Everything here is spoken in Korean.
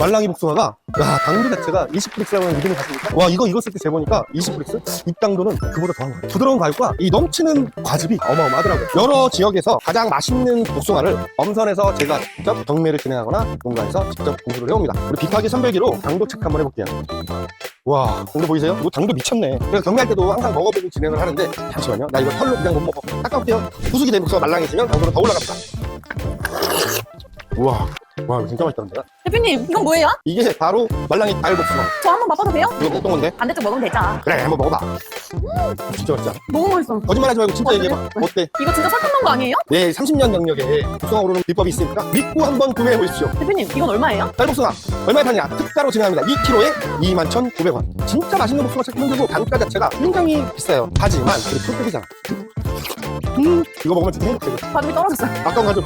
말랑이 복숭아가 야 당도 자체가 20브릭스라는 믿음이 갔으니까. 와 이거 익었을 때 재보니까 20브릭스? 입당도는 그보다 더한 거예요 부드러운 과육과 이 넘치는 과즙이 어마어마하더라고요. 여러 지역에서 가장 맛있는 복숭아를 엄선해서 제가 직접 경매를 진행하거나 농가에서 직접 공수를 해옵니다. 우리 비파기 선별기로 당도 체크 한번 해볼게요. 와 당도 보이세요? 이거 당도 미쳤네. 제가 경매할 때도 항상 먹어보고 진행을 하는데 잠시만요. 나 이거 털로 그냥 못 먹어. 닦아올게요. 후숙이 된 복숭아 말랑해지면 당도는 더 올라갑니다. 우와 와 진짜 맛있다는데 대표님 이건 뭐예요? 이게 바로 말랑이 달 복숭아 저 한번 맛봐도 돼요? 이거 똥똥인데 반대쪽 먹으면 되죠. 그래 한번 먹어봐 진짜 맛있다 너무 맛있어. 거짓말하지 말고 진짜 어, 얘기해봐 어때? 이거 진짜 설탕 넣은 거 아니에요? 내 30년 영역에 복숭아 오르는 비법이 있으니까 믿고 한번 구매해 보십시오 대표님 이건 얼마예요? 딸복숭아 얼마에 파냐 특가로 진행합니다 2kg에 21,900원 진짜 맛있는 복숭아 찾기 힘들고 단가 자체가 굉장히 비싸요 하지만 그래도 꿀꿀이잖아 음 이거 먹으면 진짜 행복해 반응이 떨어졌어요. 아까운 가좀